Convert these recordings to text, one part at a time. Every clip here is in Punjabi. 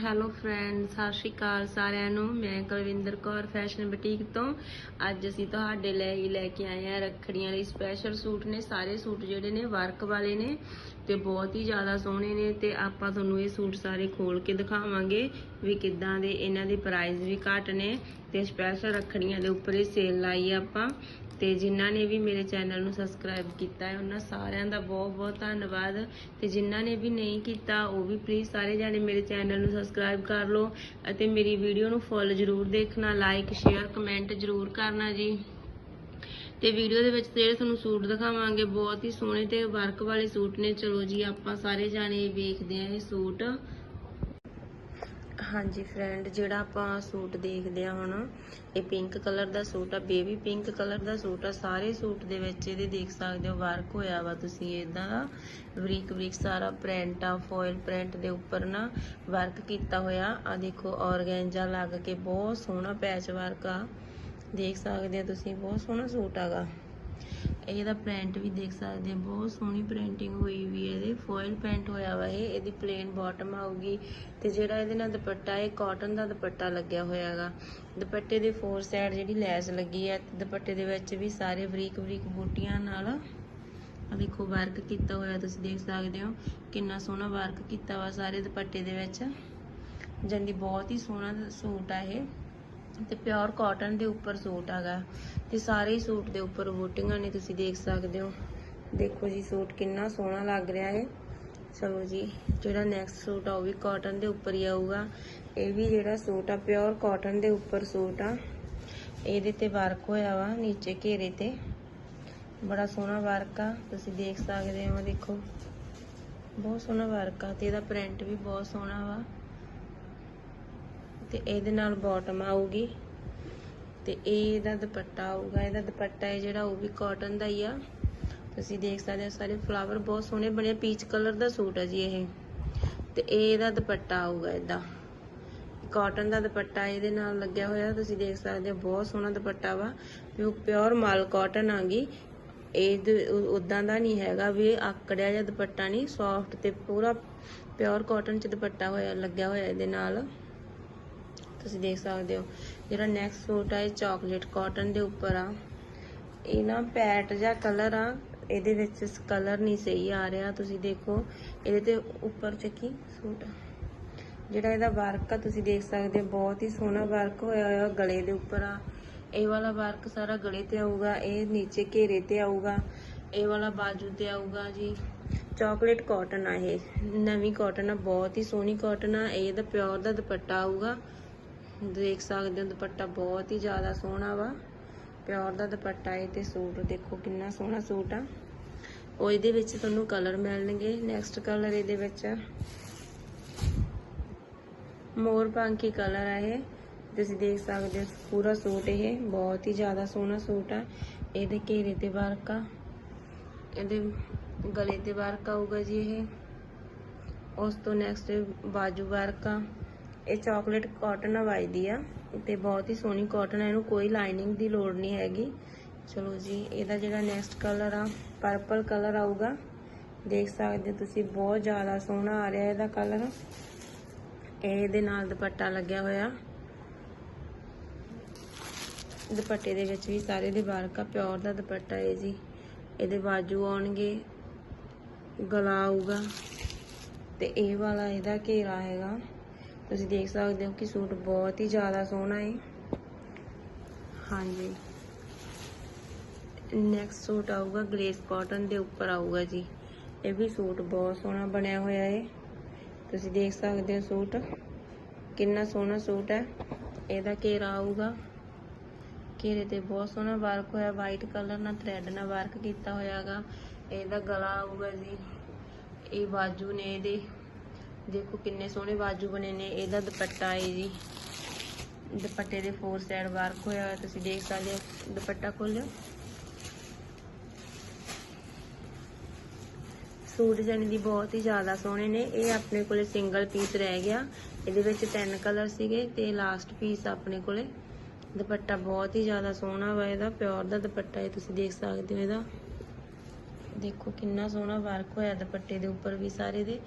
ਹੈਲੋ ਫਰੈਂਡ ਸਤਿ ਸ਼੍ਰੀ ਅਕਾਲ ਸਾਰਿਆਂ ਨੂੰ। ਮੈਂ ਕੁਲਵਿੰਦਰ ਕੌਰ ਫੈਸ਼ਨ ਬੁਟੀਕ ਤੋਂ। ਅੱਜ ਅਸੀਂ ਤੁਹਾਡੇ ਲਈ ਲੈ ਕੇ ਆਏ ਹਾਂ ਰੱਖੜੀਆਂ ਲਈ ਸਪੈਸ਼ਲ ਸੂਟ ਨੇ, ਸਾਰੇ ਸੂਟ ਜਿਹੜੇ ਨੇ ਵਰਕ ਵਾਲੇ ਨੇ। ਤੇ ਬਹੁਤ ਹੀ ਜ਼ਿਆਦਾ ਸੋਹਣੇ ਨੇ ਤੇ ਆਪਾਂ ਤੁਹਾਨੂੰ ਇਹ ਸੂਟ ਸਾਰੇ ਖੋਲ ਕੇ ਦਿਖਾਵਾਂਗੇ ਵੀ ਕਿੱਦਾਂ ਦੇ ਇਹਨਾਂ ਦੇ ਪ੍ਰਾਈਸ ਵੀ ਘੱਟ ਨੇ ਤੇ ਸਪੈਸ਼ਲ ਰੱਖੜੀਆਂ ਦੇ ਉੱਪਰ ਇਹ ਸੇਲ ਲਾਈ ਆਪਾਂ। ਤੇ ਜਿਨ੍ਹਾਂ ਨੇ ਵੀ ਮੇਰੇ ਚੈਨਲ ਨੂੰ ਸਬਸਕ੍ਰਾਈਬ ਕੀਤਾ ਹੈ, ਉਹਨਾਂ ਸਾਰਿਆਂ ਦਾ ਬਹੁਤ ਬਹੁਤ ਧੰਨਵਾਦ। ਤੇ ਜਿਨ੍ਹਾਂ ਨੇ ਵੀ ਨਹੀਂ ਕੀਤਾ, ਉਹ ਵੀ ਪਲੀਜ਼ ਸਾਰੇ ਜਾਣੇ ਮੇਰੇ ਚੈਨਲ ਨੂੰ ਸਬਸਕ੍ਰਾਈਬ ਕਰ ਲਓ ਅਤੇ ਮੇਰੀ ਵੀਡੀਓ ਨੂੰ ਫੁੱਲ ਜ਼ਰੂਰ ਦੇਖਣਾ ਲਾਈਕ ਸ਼ੇਅਰ ਕਮੈਂਟ ਜ਼ਰੂਰ ਕਰਨਾ ਜੀ। ਤੇ ਵੀਡੀਓ ਦੇ ਵਿੱਚ ਜਿਹੜੇ ਤੁਹਾਨੂੰ ਸੂਟ ਦਿਖਾਵਾਂਗੇ, ਬਹੁਤ ਹੀ ਸੋਹਣੇ ਤੇ ਵਰਕ ਵਾਲੇ ਸੂਟ ਨੇ। ਚਲੋ ਜੀ, ਆਪਾਂ ਸਾਰੇ ਜਾਣੇ ਵੇਖਦੇ ਆਂ ਇਹ ਸੂਟ। ਹਾਂਜੀ ਫਰੈਂਡ ਜਿਹੜਾ ਆਪਾਂ ਸੂਟ ਦੇਖਦੇ ਆ ਹੁਣ, ਇਹ ਪਿੰਕ ਕਲਰ ਦਾ ਸੂਟ ਆ ਬੇਬੀ ਪਿੰਕ ਕਲਰ ਦਾ ਸੂਟ ਆ। ਸਾਰੇ ਸੂਟ ਦੇ ਵਿੱਚ ਇਹਦੇ ਦੇਖ ਸਕਦੇ ਹੋ ਵਰਕ ਹੋਇਆ ਵਾ ਤੁਸੀਂ ਇਦਾਂ ਦਾ ਬਰੀਕ ਬਰੀਕ ਸਾਰਾ ਪ੍ਰਿੰਟ ਆ ਫੋਇਲ ਪ੍ਰਿੰਟ ਦੇ ਉੱਪਰ ਨਾ ਵਰਕ ਕੀਤਾ ਹੋਇਆ। ਆ ਦੇਖੋ, ਔਰਗੈਂਜਾ ਲੱਗ ਕੇ ਬਹੁਤ ਸੋਹਣਾ ਪੈਚ ਵਰਕ ਆ। ਦੇਖ ਸਕਦੇ ਆ ਤੁਸੀਂ, ਬਹੁਤ ਸੋਹਣਾ ਸੂਟ ਆਗਾ ਇਹਦਾ ਪ੍ਰਿੰਟ ਵੀ ਦੇਖ ਸਕਦੇ ਆ, ਬਹੁਤ ਸੋਹਣੀ ਪ੍ਰਿੰਟਿੰਗ ਹੋਈ ਵੀ ਹੈ ਇਹਦੇ। ਫੋਇਲ ਪ੍ਰਿੰਟ ਹੋਇਆ ਵਾ ਇਹ, ਇਹਦੀ ਪਲੇਨ ਬਾਟਮ ਆਊਗੀ। ਤੇ ਜਿਹੜਾ ਇਹਦੇ ਨਾਲ ਦੁਪੱਟਾ, ਇਹ ਕਾਟਨ ਦਾ ਦੁਪੱਟਾ ਲੱਗਿਆ ਹੋਇਆ ਹੈਗਾ। ਦੁਪੱਟੇ ਦੇ ਫੋਰ ਸਾਈਡ ਜਿਹੜੀ ਲੈਸ ਲੱਗੀ ਹੈ, ਦੁਪੱਟੇ ਦੇ ਵਿੱਚ ਵੀ ਸਾਰੇ ਬਰੀਕ ਬਰੀਕ ਬੂਟੀਆਂ ਨਾਲ ਆ ਦੇਖੋ ਵਰਕ ਕੀਤਾ ਹੋਇਆ, ਤੁਸੀਂ ਦੇਖ ਸਕਦੇ ਹੋ। ਕਿੰਨਾ ਸੋਹਣਾ ਵਰਕ ਕੀਤਾ ਵਾ ਸਾਰੇ ਦੁਪੱਟੇ ਦੇ ਵਿੱਚ। ਜੰਦੀ ਬਹੁਤ ਹੀ ਸੋਹਣਾ ਸੂਟ ਆ ਇਹ। ਤੇ ਪਿਓਰ ਕਾਟਨ ਦੇ ਉੱਪਰ ਸੂਟ ਹੈਗਾ। ਤੇ ਸਾਰੇ ਹੀ ਸੂਟ ਦੇ ਉੱਪਰ ਬੂਟੀਆਂ ਨੇ, ਤੁਸੀਂ ਦੇਖ ਸਕਦੇ ਹੋ। ਦੇਖੋ ਜੀ, ਸੂਟ ਕਿੰਨਾ ਸੋਹਣਾ ਲੱਗ ਰਿਹਾ ਹੈ। ਚਲੋ ਜੀ, ਜਿਹੜਾ ਨੈਕਸਟ ਸੂਟ ਆ, ਉਹ ਵੀ ਕਾਟਨ ਦੇ ਉੱਪਰ ਹੀ ਆਊਗਾ। ਇਹ ਵੀ ਜਿਹੜਾ ਸੂਟ ਆ, ਪਿਓਰ ਕਾਟਨ ਦੇ ਉੱਪਰ ਸੂਟ ਆ। ਇਹਦੇ ਤੇ ਵਰਕ ਹੋਇਆ ਵਾ, ਨੀਚੇ ਘੇਰੇ ਤੇ। ਬੜਾ ਸੋਹਣਾ ਵਰਕ ਆ, ਤੁਸੀਂ ਦੇਖ ਸਕਦੇ ਹੋ, ਦੇਖੋ। ਬਹੁਤ ਸੋਹਣਾ ਵਰਕ ਆ, ਤੇ ਇਹਦਾ ਪ੍ਰਿੰਟ ਵੀ ਬਹੁਤ ਸੋਹਣਾ ਵਾ। ਤੇ ਇਹਦੇ ਨਾਲ ਬਾਟਮ ਆਊਗੀ। ਤੇ ਇਹ ਇਹਦਾ ਦੁਪੱਟਾ ਆਊਗਾ। ਇਹਦਾ ਦੁਪੱਟਾ ਹੈ ਜਿਹੜਾ ਉਹ ਵੀ ਕਾਟਨ ਦਾ ਹੀ ਆ। ਤੁਸੀਂ ਦੇਖ ਸਕਦੇ ਹੋ ਸਾਰੇ ਫਲਾਵਰ ਬਹੁਤ ਸੋਹਣੇ ਬਣੇ। ਪੀਚ ਕਲਰ ਦਾ ਸੂਟ ਹੈ ਜੀ ਇਹ। ਤੇ ਇਹ ਇਹਦਾ ਦੁਪੱਟਾ ਆਊਗਾ ਇਦਾਂ ਕਾਟਨ ਦਾ ਦੁਪੱਟਾ ਇਹਦੇ ਨਾਲ ਲੱਗਿਆ ਹੋਇਆ। ਤੁਸੀਂ ਦੇਖ ਸਕਦੇ ਹੋ ਬਹੁਤ ਸੋਹਣਾ ਦੁਪੱਟਾ ਵਾ। ਪਿਓਰ ਮਾਲ ਕਾਟਨ ਆਗੀ ਇਹ ਉਦਾਂ ਦਾ ਨਹੀਂ ਹੈਗਾ ਵੀ ਆਕੜਿਆ ਜਾਂ ਦੁਪੱਟਾ ਨਹੀਂ। ਸੌਫਟ ਤੇ ਪੂਰਾ ਪਿਓਰ ਕਾਟਨ ਚ ਦੁਪੱਟਾ ਹੋਇਆ, ਲੱਗਿਆ ਹੋਇਆ ਇਹਦੇ ਨਾਲ। ਤੁਸੀਂ ਦੇਖ ਸਕਦੇ ਹੋ। ਜਿਹੜਾ ਨੈਕਸਟ ਸੂਟ ਆ, ਇਹ ਚਾਕਲੇਟ ਕਾਟਨ ਦੇ ਉੱਪਰ ਆ। ਇਹ ਨਾ ਪੈਟ ਜਾਂ ਕਲਰ ਆ। ਇਹਦੇ ਵਿੱਚ ਕਲਰ ਨਹੀਂ ਸਹੀ ਆ ਰਿਹਾ। ਤੁਸੀਂ ਦੇਖੋ, ਇਹਦੇ ਤੇ ਉੱਪਰ ਚੱਕੀ ਸੂਟ ਆ। ਜਿਹੜਾ ਇਹਦਾ ਵਰਕ ਆ, ਤੁਸੀਂ ਦੇਖ ਸਕਦੇ ਹੋ, ਬਹੁਤ ਹੀ ਸੋਹਣਾ ਵਰਕ ਹੋਇਆ ਹੋਇਆ ਗਲੇ ਦੇ ਉੱਪਰ ਆ। ਇਹ ਵਾਲਾ ਵਰਕ ਸਾਰਾ ਗਲੇ ਤੇ ਆਊਗਾ, ਇਹ ਨੀਚੇ ਘੇਰੇ ਤੇ ਆਊਗਾ, ਇਹ ਵਾਲਾ ਬਾਜੂ ਤੇ ਆਊਗਾ ਜੀ। ਚਾਕਲੇਟ ਕਾਟਨ ਆ ਇਹ। ਨਵੀਂ ਕਾਟਨ ਆ, ਬਹੁਤ ਹੀ ਸੋਹਣੀ ਕਾਟਨ ਆ। ਇਹਦਾ ਪਿਓਰ ਦਾ ਦੁਪੱਟਾ ਆਊਗਾ। ਦੇਖ ਸਕਦੇ ਹੋ, ਦੁਪੱਟਾ ਬਹੁਤ ਹੀ ਜ਼ਿਆਦਾ ਸੋਹਣਾ ਵਾ। ਪਿਓਰ ਦਾ ਦੁਪੱਟਾ ਹੈ ਤੇ ਸੂਟ, ਦੇਖੋ ਕਿੰਨਾ ਸੋਹਣਾ ਸੂਟ ਆ। ਉਹ ਇਹਦੇ ਵਿੱਚ ਤੁਹਾਨੂੰ ਕਲਰ ਮਿਲਣਗੇ। ਨੈਕਸਟ ਕਲਰ ਇਹਦੇ ਵਿੱਚ ਮੋਰ ਪੰਖੀ ਕਲਰ ਆ ਇਹ। ਤੁਸੀਂ ਦੇਖ ਸਕਦੇ ਹੋ, ਪੂਰਾ ਸੂਟ ਇਹ। ਬਹੁਤ ਹੀ ਜ਼ਿਆਦਾ ਸੋਹਣਾ ਸੂਟ ਆ। ਇਹਦੇ ਘੇਰੇ ਤੇ ਵਰਕ ਆ। ਇਹਦੇ ਗਲੇ ਤੇ ਵਰਕ ਆਊਗਾ ਜੀ ਇਹ। ਉਸ ਤੋਂ ਨੈਕਸਟ ਬਾਜੂ ਵਰਕ ਆ। ਇਹ ਚਾਕਲੇਟ ਕਾਟਨ ਹਵਾਈ ਦੀ ਆ ਤੇ ਬਹੁਤ ਹੀ ਸੋਹਣੀ ਕਾਟਨ ਹੈ ਇਹਨੂੰ ਕੋਈ ਲਾਈਨਿੰਗ ਦੀ ਲੋੜ ਨਹੀਂ ਹੈਗੀ। ਚਲੋ ਜੀ, ਇਹਦਾ ਜਿਹੜਾ ਨੈਕਸਟ ਕਲਰ ਆ ਪਰਪਲ ਕਲਰ ਆਊਗਾ। ਦੇਖ ਸਕਦੇ ਹੋ ਤੁਸੀਂ, ਬਹੁਤ ਜ਼ਿਆਦਾ ਸੋਹਣਾ ਆ ਰਿਹਾ ਇਹਦਾ ਕਲਰ ਇਹਦੇ ਨਾਲ ਦੁਪੱਟਾ ਲੱਗਿਆ ਹੋਇਆ। ਦੁਪੱਟੇ ਦੇ ਵਿੱਚ ਵੀ ਸਾਰੇ ਦੇ ਵਰਕ ਆ ਪਿਓਰ ਦਾ ਦੁਪੱਟਾ ਹੈ ਜੀ। ਇਹਦੇ ਬਾਜੂ ਆਉਣਗੇ, ਗਲਾ ਆਊਗਾ। ਤੇ ਇਹ ਵਾਲਾ ਇਹਦਾ ਘੇਰਾ ਹੈਗਾ। ਤੁਸੀਂ ਦੇਖ ਸਕਦੇ ਹੋ ਕਿ ਸੂਟ ਬਹੁਤ ਹੀ ਜ਼ਿਆਦਾ ਸੋਹਣਾ ਹੈ ਹਾਂਜੀ। ਨੈਕਸਟ ਸੂਟ ਆਊਗਾ ਗਲੇਸ ਕਾਟਨ ਦੇ ਉੱਪਰ ਆਊਗਾ ਜੀ। ਇਹ ਵੀ ਸੂਟ ਬਹੁਤ ਸੋਹਣਾ ਬਣਿਆ ਹੋਇਆ ਹੈ ਤੁਸੀਂ ਦੇਖ ਸਕਦੇ ਹੋ ਸੂਟ। ਕਿੰਨਾ ਸੋਹਣਾ ਸੂਟ ਹੈ। ਇਹਦਾ ਘੇਰਾ ਆਊਗਾ। ਘੇਰੇ ਤੇ ਬਹੁਤ ਸੋਹਣਾ ਵਰਕ ਹੋਇਆ ਵਾਈਟ ਕਲਰ ਨਾਲ ਥ੍ਰੈਡ ਨਾਲ ਵਰਕ ਕੀਤਾ ਹੋਇਆਗਾ ਇਹਦਾ ਗਲਾ ਆਊਗਾ ਜੀ। ਇਹ ਬਾਜੂ ਨੇ ਇਹਦੇ। ਦੇਖੋ ਕਿੰਨੇ ਸੋਹਣੇ ਬਾਜੂ ਬਣੇ ਨੇ, ਇਹਦਾ ਦੁਪੱਟਾ ਹੈ ਜੀ। ਦੁਪੱਟੇ ਦੇ ਫੋਰ ਸਾਈਡ ਵਰਕ ਹੋਇਆ ਹੋਇਆ, ਤੁਸੀਂ ਦੇਖ ਸਕਦੇ ਹੋ, ਦੁਪੱਟਾ ਖੋਲਿਓ ਸੂਟ ਜਣੀ ਦੀ ਬਹੁਤ ਹੀ ਜ਼ਿਆਦਾ ਸੋਹਣੇ ਨੇ, ਇਹ ਆਪਣੇ ਕੋਲੇ ਸਿੰਗਲ ਪੀਸ ਰਹਿ ਗਿਆ। ਇਹਦੇ ਵਿੱਚ ਤਿੰਨ ਕਲਰ ਸੀਗੇ ਤੇ ਲਾਸਟ ਪੀਸ ਆਪਣੇ ਕੋਲੇ। ਦੁਪੱਟਾ ਬਹੁਤ ਹੀ ਜ਼ਿਆਦਾ ਸੋਹਣਾ ਵਾ ਇਹਦਾ ਪਿਓਰ ਦਾ ਦੁਪੱਟਾ ਹੈ, ਤੁਸੀਂ ਦੇਖ ਸਕਦੇ ਹੋ ਇਹਦਾ। ਦੇਖੋ ਕਿੰਨਾ ਸੋਹਣਾ ਵਰਕ ਹੋਇਆ ਦੁਪੱਟੇ ਦੇ ਉੱਪਰ ਵੀ ਸਾਰੇ ਦੇ।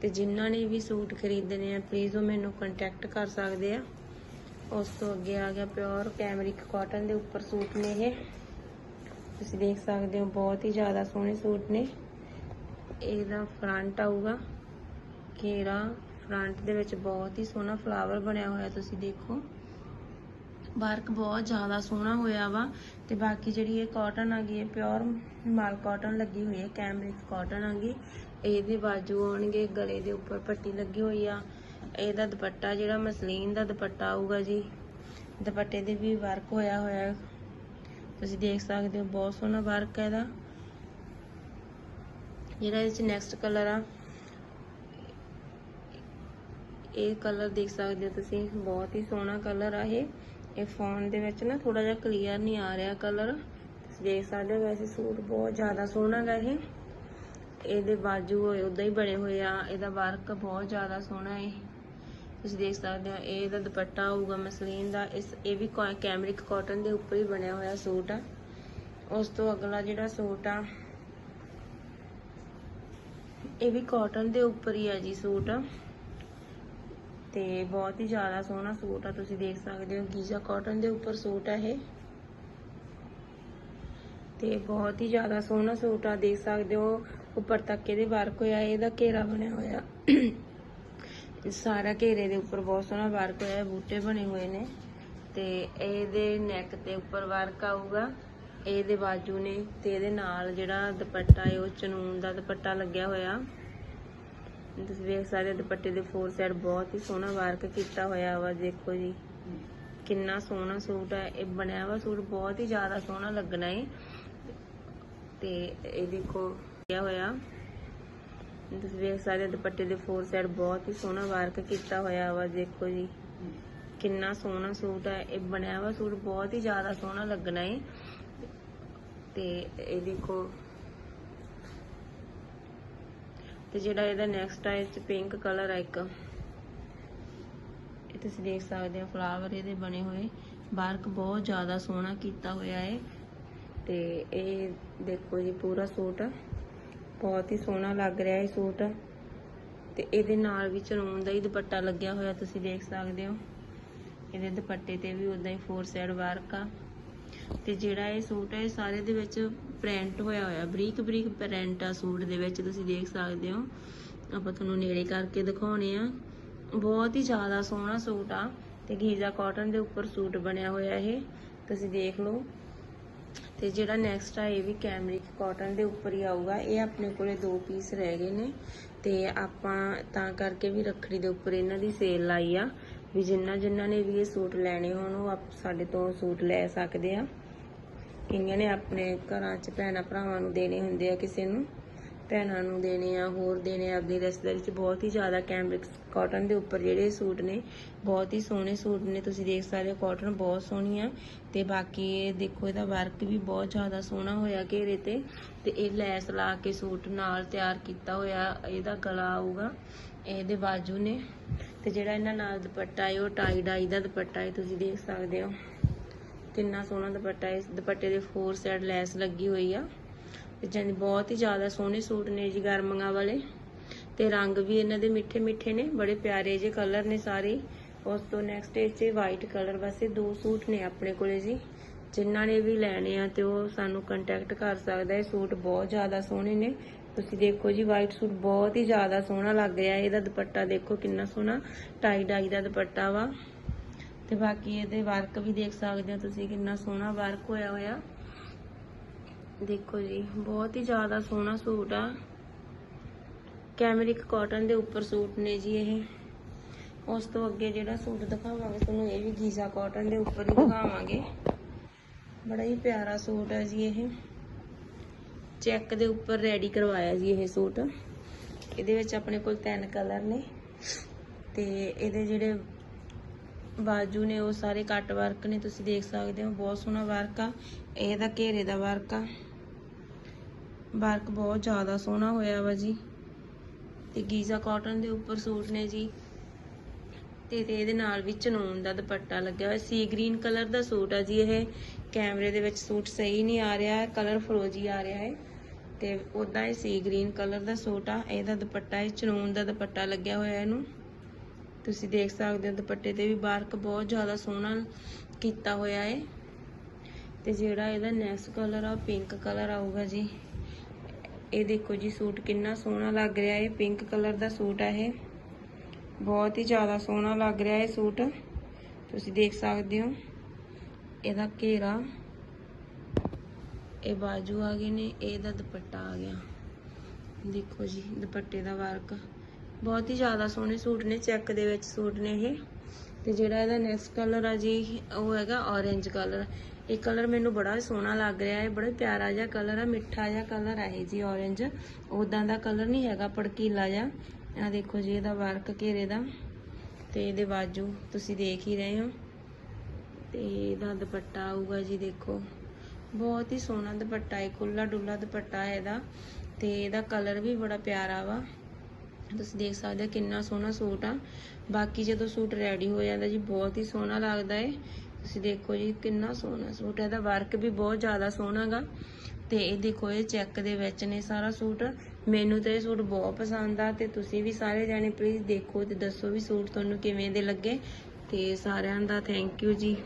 ਤੇ ਜਿਨ੍ਹਾਂ ਨੇ ਵੀ ਸੂਟ ਖਰੀਦਣੇ ਆ ਪਲੀਜ਼ ਉਹ ਮੈਨੂੰ ਕੰਟੈਕਟ ਕਰ ਸਕਦੇ ਆ। ਉਸ ਤੋਂ ਅੱਗੇ ਆ ਗਿਆ ਪਿਓਰ ਕੈਮਰਿਕ ਕਾਟਨ ਦੇ ਉੱਪਰ ਸੂਟ ਨੇ ਇਹ। ਤੁਸੀਂ ਦੇਖ ਸਕਦੇ ਹੋ, ਬਹੁਤ ਹੀ ਜ਼ਿਆਦਾ ਸੋਹਣੇ ਸੂਟ ਨੇ। ਇਹਦਾ ਫਰੰਟ ਆਊਗਾ। ਘੇਰਾ ਫਰੰਟ ਦੇ ਵਿੱਚ ਬਹੁਤ ਹੀ ਸੋਹਣਾ ਫਲਾਵਰ ਬਣਿਆ ਹੋਇਆ, ਤੁਸੀਂ ਦੇਖੋ। ਵਰਕ ਬਹੁਤ ਜ਼ਿਆਦਾ ਸੋਹਣਾ ਹੋਇਆ ਵਾ। ਤੇ ਬਾਕੀ ਜਿਹੜੀ ਇਹ ਕਾਟਨ ਆ ਗਈ ਹੈ ਪਿਓਰ ਮਾਲ ਕਾਟਨ ਲੱਗੀ ਹੋਈ ਹੈ ਕੈਮਰਿਕ ਕਾਟਨ ਆ ਗਈ। ਇਹਦੇ ਬਾਜੂ ਆਉਣਗੇ, ਗਲੇ ਦੇ ਉੱਪਰ ਪੱਟੀ ਲੱਗੀ ਹੋਈ ਆ। ਇਹਦਾ ਦੁਪੱਟਾ ਜਿਹੜਾ ਮਸਲੀਨ ਦਾ ਦੁਪੱਟਾ ਆਊਗਾ ਜੀ। ਦੁਪੱਟੇ ਦੇ ਵੀ ਵਰਕ ਹੋਇਆ ਹੋਇਆ। ਤੁਸੀਂ ਦੇਖ ਸਕਦੇ ਹੋ, ਬਹੁਤ ਸੋਹਣਾ ਵਰਕ ਹੈ ਇਹਦਾ। ਜਿਹੜਾ ਇਹਦੇ ਚ ਨੈਕਸਟ ਕਲਰ ਆ, ਇਹ ਕਲਰ ਦੇਖ ਸਕਦੇ ਹੋ ਤੁਸੀਂ, ਬਹੁਤ ਹੀ ਸੋਹਣਾ ਕਲਰ ਆ ਇਹ। ਇਹ ਫੋਨ ਦੇ ਵਿੱਚ ਨਾ ਥੋੜਾ ਜਿਹਾ ਕਲੀਅਰ ਨਹੀਂ ਆ ਰਿਹਾ ਕਲਰ ਤੁਸੀਂ ਦੇਖ ਸਕਦੇ ਹੋ ਵੈਸੇ ਸੂਟ ਬਹੁਤ ਜ਼ਿਆਦਾ ਸੋਹਣਾ ਗਾ ਇਹ। ਇਹਦੇ ਬਾਜੂ ਹੋਏ ਉਦਾਂ ਹੀ ਬਣੇ ਹੋਏ ਆ। ਇਹਦਾ ਵਰਕ ਬਹੁਤ ਜ਼ਿਆਦਾ ਸੋਹਣਾ ਹੈ ਤੁਸੀਂ ਦੇਖ ਸਕਦੇ ਹੋ ਇਹ ਇਹਦਾ ਦੁਪੱਟਾ ਹੋਊਗਾ ਮਸਲੀਨ ਦਾ। ਇਸ, ਇਹ ਵੀ ਕਾ- ਕੈਮਰਿਕ ਕਾਟਨ ਦੇ ਉੱਪਰ ਹੀ ਬਣਿਆ ਹੋਇਆ ਸੂਟ ਆ। ਉਸ ਤੋਂ ਅਗਲਾ ਜਿਹੜਾ ਸੂਟ ਆ, ਇਹ ਵੀ ਕਾਟਨ ਦੇ ਉੱਪਰ ਹੀ ਆ ਜੀ ਸੂਟ। ਤੇ ਬਹੁਤ ਹੀ ਜ਼ਿਆਦਾ ਸੋਹਣਾ ਸੂਟ ਆ, ਤੁਸੀਂ ਦੇਖ ਸਕਦੇ ਹੋ, ਗੀਜ਼ਾ ਕਾਟਨ ਦੇ ਉੱਪਰ ਸੂਟ ਆ ਇਹ। ਤੇ ਬਹੁਤ ਹੀ ਜ਼ਿਆਦਾ ਸੋਹਣਾ ਸੂਟ ਆ, ਦੇਖ ਸਕਦੇ ਹੋ। ਉੱਪਰ ਤੱਕ ਇਹਦੇ ਵਰਕ ਹੋਇਆ ਇਹਦਾ ਘੇਰਾ ਬਣਿਆ ਹੋਇਆ। ਸਾਰਾ ਘੇਰੇ ਦੇ ਉੱਪਰ ਬਹੁਤ ਸੋਹਣਾ ਵਰਕ ਹੋਇਆ ਬੂਟੇ ਬਣੇ ਹੋਏ ਨੇ। ਤੇ ਇਹਦੇ ਨੈਕ ਤੇ ਉੱਪਰ ਵਰਕ ਆਊਗਾ, ਇਹਦੇ ਬਾਜੂ ਨੇ ਤੇ ਇਹਦੇ ਨਾਲ ਜਿਹੜਾ ਦੁਪੱਟਾ ਹੈ, ਉਹ ਚਨੂਨ ਦਾ ਦੁਪੱਟਾ ਲੱਗਿਆ ਹੋਇਆ। ਤੁਸੀਂ ਵੇਖ ਸਕਦੇ ਦੁਪੱਟੇ ਦੇ ਫੋਰ ਸਾਈਡ ਬਹੁਤ ਹੀ ਸੋਹਣਾ ਵਰਕ ਕੀਤਾ ਹੋਇਆ ਵਾ, ਦੇਖੋ ਜੀ। ਕਿੰਨਾ ਸੋਹਣਾ ਸੂਟ ਹੈ, ਇਹ ਬਣਿਆ ਵਾ ਸੂਟ, ਬਹੁਤ ਹੀ ਜ਼ਿਆਦਾ ਸੋਹਣਾ ਲੱਗਣਾ ਹੈ ਤੇ ਇਹ ਦੇਖੋ ਕਿਆ ਹੋਇਆ। ਤੁਸੀਂ ਵੇਖ ਸਕਦੇ ਹੋ, ਦੁਪੱਟੇ ਦੇ ਫੋਰ ਸਾਈਡ ਬਹੁਤ ਹੀ ਸੋਹਣਾ ਵਰਕ ਕੀਤਾ ਹੋਇਆ ਵਾ, ਦੇਖੋ ਜੀ। ਕਿੰਨਾ ਸੋਹਣਾ ਸੂਟ ਹੈ, ਇਹ ਬਣਿਆ ਵਾ ਸੂਟ ਬਹੁਤ ਹੀ ਜ਼ਿਆਦਾ ਸੋਹਣਾ ਲੱਗਣਾ ਹੈ ਤੇ ਇਹ ਦੇਖੋ, ਤੇ ਜਿਹੜਾ ਇਹਦਾ ਨੈਕਸਟ ਆ ਇਸ ਪਿੰਕ ਕਲਰ ਆ ਇੱਕ। ਇਹ ਤੁਸੀਂ ਦੇਖ ਸਕਦੇ ਹੋ ਫਲਾਵਰ ਇਹਦੇ ਬਣੇ ਹੋਏ। ਵਰਕ ਬਹੁਤ ਜ਼ਿਆਦਾ ਸੋਹਣਾ ਕੀਤਾ ਹੋਇਆ ਹੈ ਤੇ ਇਹ ਦੇਖੋ ਜੀ, ਪੂਰਾ ਸੂਟ। ਬਹੁਤ ਹੀ ਸੋਹਣਾ ਲੱਗ ਰਿਹਾ ਇਹ ਸੂਟ। ਤੇ ਇਹਦੇ ਨਾਲ ਵੀ ਚਨੂਨ ਦਾ ਹੀ ਦੁਪੱਟਾ ਲੱਗਿਆ ਹੋਇਆ, ਤੁਸੀਂ ਦੇਖ ਸਕਦੇ ਹੋ। ਇਹਦੇ ਦੁਪੱਟੇ ਤੇ ਵੀ ਉਦਾਂ ਹੀ ਫੋਰ ਸਾਈਡ ਵਰਕ ਆ। ਤੇ ਜਿਹੜਾ ਇਹ ਸੂਟ ਹੈ, ਇਹ ਸਾਰੇ ਦੇ ਵਿੱਚ ਪ੍ਰਿੰਟ ਹੋਇਆ ਹੋਇਆ ਬਰੀਕ ਬਰੀਕ ਪ੍ਰਿੰਟ ਆ ਸੂਟ ਦੇ ਵਿੱਚ, ਤੁਸੀਂ ਦੇਖ ਸਕਦੇ ਹੋ। ਆਪਾਂ ਤੁਹਾਨੂੰ ਨੇੜੇ ਕਰਕੇ ਦਿਖਾਉਣੇ ਆ। ਬਹੁਤ ਹੀ ਜ਼ਿਆਦਾ ਸੋਹਣਾ ਸੂਟ ਆ। ਤੇ ਗੀਜ਼ਾ ਕਾਟਨ ਦੇ ਉੱਪਰ ਸੂਟ ਬਣਿਆ ਹੋਇਆ ਇਹ। ਤੁਸੀਂ ਦੇਖ ਲਓ। ਤੇ ਜਿਹੜਾ ਨੈਕਸਟ ਆ, ਇਹ ਵੀ ਕੈਮਰਿਕ ਕਾਟਨ ਦੇ ਉੱਪਰ ਹੀ ਆਊਗਾ। ਇਹ ਆਪਣੇ ਕੋਲੇ ਦੋ ਪੀਸ ਰਹਿ ਗਏ ਨੇ ਤੇ ਆਪਾਂ ਤਾਂ ਕਰਕੇ ਵੀ ਰੱਖੜੀ ਦੇ ਉੱਪਰ ਇਹਨਾਂ ਦੀ ਸੇਲ ਲਾਈ ਆ। ਵੀ ਜਿੰਨਾ ਜਿੰਨਾ ਨੇ ਵੀ ਇਹ ਸੂਟ ਲੈਣੇ ਹੋਣ, ਉਹ ਆਪ ਸਾਡੇ ਤੋਂ ਸੂਟ ਲੈ ਸਕਦੇ ਆ। ਕਈਆਂ ਨੇ ਆਪਣੇ ਘਰਾਂ 'ਚ ਭੈਣਾਂ ਭਰਾਵਾਂ ਨੂੰ ਦੇਣੇ ਹੁੰਦੇ ਆ ਕਿਸੇ ਨੂੰ। ਭੈਣਾਂ ਨੂੰ ਦੇਣੇ ਆ, ਹੋਰ ਦੇਣੇ ਆ। ਆਪਣੀ ਰਿਸ਼ਤੇਦਾਰੀ 'ਚ ਬਹੁਤ ਹੀ ਜ਼ਿਆਦਾ ਕੈਮਰਿਕਸ ਕਾਟਨ ਦੇ ਉੱਪਰ ਜਿਹੜੇ ਸੂਟ ਨੇ, ਬਹੁਤ ਹੀ ਸੋਹਣੇ ਸੂਟ ਨੇ। ਤੁਸੀਂ ਦੇਖ ਸਕਦੇ ਹੋ ਕਾਟਨ ਬਹੁਤ ਸੋਹਣੀ ਆ ਤੇ ਬਾਕੀ ਇਹ ਦੇਖੋ, ਇਹਦਾ ਵਰਕ ਵੀ ਬਹੁਤ ਜ਼ਿਆਦਾ ਸੋਹਣਾ ਹੋਇਆ ਘੇਰੇ ਤੇ ਤੇ ਇਹ ਲੈਸ ਲਾ ਕੇ ਸੂਟ ਨਾਲ ਤਿਆਰ ਕੀਤਾ ਹੋਇਆ, ਇਹਦਾ ਗਲਾ ਆਊਗਾ, ਇਹਦੇ ਬਾਜੂ ਨੇ। ਤੇ ਜਿਹੜਾ ਇਹਨਾਂ ਨਾਲ ਦੁਪੱਟਾ ਹੈ, ਉਹ ਟਾਈ ਡਾਈ ਦਾ ਦੁਪੱਟਾ ਹੈ, ਤੁਸੀਂ ਦੇਖ ਸਕਦੇ ਹੋ। ਕਿੰਨਾ ਸੋਹਣਾ ਦੁਪੱਟਾ ਹੈ, ਇਸ ਦੁਪੱਟੇ ਦੇ ਫੋਰ ਸਾਈਡ ਲੈਸ ਲੱਗੀ ਹੋਈ ਆ। ਤੇ ਜਾਨੀ ਬਹੁਤ ਹੀ ਜ਼ਿਆਦਾ ਸੋਹਣੇ ਸੂਟ ਨੇ ਜੀ ਗਰਮੀਆਂ ਵਾਲੇ। ਤੇ ਰੰਗ ਵੀ ਇਹਨਾਂ ਦੇ ਮਿੱਠੇ ਮਿੱਠੇ ਨੇ, ਬੜੇ ਪਿਆਰੇ ਜਿਹੇ ਕਲਰ ਨੇ ਸਾਰੇ। ਉਸ ਤੋਂ ਨੈਕਸਟ ਇਹ 'ਚ ਵਾਈਟ ਕਲਰ ਵੈਸੇ ਦੋ ਸੂਟ ਨੇ ਆਪਣੇ ਕੋਲੇ ਜੀ। ਜਿਨ੍ਹਾਂ ਨੇ ਵੀ ਲੈਣੇ ਆ ਤੇ ਉਹ ਸਾਨੂੰ ਕੰਟੈਕਟ ਕਰ ਸਕਦਾ ਇਹ ਸੂਟ ਬਹੁਤ ਜ਼ਿਆਦਾ ਸੋਹਣੇ ਨੇ। ਤੁਸੀਂ ਦੇਖੋ ਜੀ ਵਾਈਟ ਸੂਟ ਬਹੁਤ ਹੀ ਜ਼ਿਆਦਾ ਸੋਹਣਾ ਲੱਗ ਰਿਹਾ। ਇਹਦਾ ਦੁਪੱਟਾ ਦੇਖੋ ਕਿੰਨਾ ਸੋਹਣਾ, ਟਾਈ ਡਾਈ ਦਾ ਦੁਪੱਟਾ ਵਾ। ਤੇ ਬਾਕੀ ਇਹਦੇ ਵਰਕ ਵੀ ਦੇਖ ਸਕਦੇ ਹੋ ਤੁਸੀਂ ਕਿੰਨਾ ਸੋਹਣਾ ਵਰਕ ਹੋਇਆ ਹੋਇਆ। ਦੇਖੋ ਜੀ, ਬਹੁਤ ਹੀ ਜ਼ਿਆਦਾ ਸੋਹਣਾ ਸੂਟ ਆ। ਕੈਮਰਿਕ ਕਾਟਨ ਦੇ ਉੱਪਰ ਸੂਟ ਨੇ ਜੀ ਇਹ। ਉਸ ਤੋਂ ਅੱਗੇ ਜਿਹੜਾ ਸੂਟ ਦਿਖਾਵਾਂਗੇ, ਤੁਹਾਨੂੰ ਇਹ ਵੀ ਗੀਜ਼ਾ ਕਾਟਨ ਦੇ ਉੱਪਰ ਹੀ ਦਿਖਾਵਾਂਗੇ। ਬੜਾ ਹੀ ਪਿਆਰਾ ਸੂਟ ਆ ਜੀ ਇਹ। ਚੈੱਕ ਦੇ ਉੱਪਰ ਰੈਡੀ ਕਰਵਾਇਆ ਜੀ ਇਹ ਸੂਟ। ਇਹਦੇ ਵਿੱਚ ਆਪਣੇ ਕੋਲ ਤਿੰਨ ਕਲਰ ਨੇ। ਤੇ ਇਹਦੇ ਜਿਹੜੇ ਬਾਜੂ ਨੇ, ਉਹ ਸਾਰੇ ਕੱਟ ਵਰਕ ਨੇ, ਤੁਸੀਂ ਦੇਖ ਸਕਦੇ ਹੋ। ਬਹੁਤ ਸੋਹਣਾ ਵਰਕ ਆ। ਇਹਦਾ ਘੇਰੇ ਦਾ ਵਰਕ ਆ। ਵਰਕ ਬਹੁਤ ਜ਼ਿਆਦਾ ਸੋਹਣਾ ਹੋਇਆ ਵਾ ਜੀ। ਤੇ ਗੀਜ਼ਾ ਕਾਟਨ ਦੇ ਉੱਪਰ ਸੂਟ ਨੇ ਜੀ। ਤੇ ਤੇ ਇਹਦੇ ਨਾਲ ਵੀ ਚਨੂਨ ਦਾ ਦੁਪੱਟਾ ਲੱਗਿਆ ਹੋਇਆ। ਸੀ ਗ੍ਰੀਨ ਕਲਰ ਦਾ ਸੂਟ ਆ ਜੀ ਇਹ। ਕੈਮਰੇ ਦੇ ਵਿੱਚ ਸੂਟ ਸਹੀ ਨਹੀਂ ਆ ਰਿਹਾ, ਕਲਰ ਫਰੋਜੀ ਆ ਰਿਹਾ ਹੈ। ਤੇ ਉਦਾਂ ਇਹ ਸੀ ਗ੍ਰੀਨ ਕਲਰ ਦਾ ਸੂਟ ਆ। ਇਹਦਾ ਦੁਪੱਟਾ ਇਹ ਚਨੂਨ ਦਾ ਦੁਪੱਟਾ ਲੱਗਿਆ ਹੋਇਆ ਇਹਨੂੰ। ਤੁਸੀਂ ਦੇਖ ਸਕਦੇ ਹੋ ਦੁਪੱਟੇ ਤੇ ਵੀ ਬਾਰਕ ਬਹੁਤ ਜ਼ਿਆਦਾ ਸੋਹਣਾ ਕੀਤਾ ਹੋਇਆ ਹੈ। ਤੇ ਜਿਹੜਾ ਇਹਦਾ ਨੈਕਸਟ ਕਲਰ ਆ ਪਿੰਕ ਕਲਰ ਆਊਗਾ ਜੀ। ਇਹ ਦੇਖੋ ਜੀ, ਸੂਟ ਕਿੰਨਾ ਸੋਹਣਾ ਲੱਗ ਰਿਹਾ ਹੈ। ਪਿੰਕ ਕਲਰ ਦਾ ਸੂਟ ਹੈ ਇਹ। ਬਹੁਤ ਹੀ ਜ਼ਿਆਦਾ ਸੋਹਣਾ ਲੱਗ ਰਿਹਾ ਹੈ ਸੂਟ। ਤੁਸੀਂ ਦੇਖ ਸਕਦੇ ਹੋ, ਇਹਦਾ ਘੇਰਾ, ਇਹ ਬਾਜੂ ਆ ਗਏ ਨੇ, ਇਹਦਾ ਦੁਪੱਟਾ ਆ ਗਿਆ। ਦੇਖੋ ਜੀ, ਦੁਪੱਟੇ ਦਾ ਵਰਕ ਬਹੁਤ ਹੀ ਜ਼ਿਆਦਾ ਸੋਹਣੇ ਸੂਟ ਨੇ ਚੈੱਕ ਦੇ ਵਿੱਚ ਸੂਟ ਨੇ ਇਹ। ਤੇ ਜਿਹੜਾ ਇਹਦਾ ਨੈਕਸਟ ਕਲਰ ਆ ਜੀ, ਉਹ ਹੈਗਾ orange ਕਲਰ ਇਹ ਕਲਰ ਮੈਨੂੰ ਬੜਾ ਸੋਹਣਾ ਲੱਗ ਰਿਹਾ ਹੈ, ਬੜਾ ਪਿਆਰਾ ਜਿਹਾ ਕਲਰ ਆ, ਮਿੱਠਾ ਜਿਹਾ ਕਲਰ ਹੈ ਜੀ orange ਉਦਾਂ ਦਾ ਕਲਰ ਨਹੀਂ ਹੈਗਾ, ਪੜਕੀਲਾ ਜਿਹਾ। ਆ ਦੇਖੋ ਜੀ, ਇਹਦਾ ਵਰਕ ਘੇਰੇ ਦਾ। ਤੇ ਇਹਦੇ ਬਾਜੂ ਤੁਸੀਂ ਦੇਖ ਹੀ ਰਹੇ ਹੋ। ਤੇ ਇਹਦਾ ਦੁਪੱਟਾ ਆਊਗਾ ਜੀ, ਦੇਖੋ। ਬਹੁਤ ਹੀ ਸੋਹਣਾ ਦੁਪੱਟਾ ਹੈ ਖੁੱਲਾ ਡੁੱਲਾ ਦੁਪੱਟਾ ਹੈ ਇਹਦਾ। ਤੇ ਇਹਦਾ ਕਲਰ ਵੀ ਬੜਾ ਪਿਆਰਾ ਵਾ। ਤੁਸੀਂ ਦੇਖ ਸਕਦੇ ਹੋ ਕਿੰਨਾ ਸੋਹਣਾ ਸੂਟ ਆ। ਬਾਕੀ ਜਦੋਂ ਸੂਟ ਰੈਡੀ ਹੋ ਜਾਂਦਾ ਜੀ, ਬਹੁਤ ਹੀ ਸੋਹਣਾ ਲੱਗਦਾ ਹੈ। ਤੁਸੀਂ ਦੇਖੋ ਜੀ ਕਿੰਨਾ ਸੋਹਣਾ ਸੂਟ ਹੈ। ਇਹਦਾ ਵਰਕ ਵੀ ਬਹੁਤ ਜ਼ਿਆਦਾ ਸੋਹਣਾਗਾ ਤੇ ਇਹ ਦੇਖੋ ਇਹ ਚੈੱਕ ਦੇ ਵਿੱਚ ਨੇ ਸਾਰਾ ਸੂਟ। ਮੈਨੂੰ ਤਾਂ ਇਹ ਸੂਟ ਬਹੁਤ ਪਸੰਦ ਆ ਤੇ ਤੁਸੀਂ ਵੀ ਸਾਰੇ ਜਾਣੇ ਪਲੀਜ਼ ਦੇਖੋ ਤੇ ਦੱਸੋ ਵੀ ਸੂਟ ਤੁਹਾਨੂੰ ਕਿਵੇਂ ਦੇ ਲੱਗੇ। ਤੇ ਸਾਰਿਆਂ ਦਾ ਥੈਂਕ ਯੂ ਜੀ।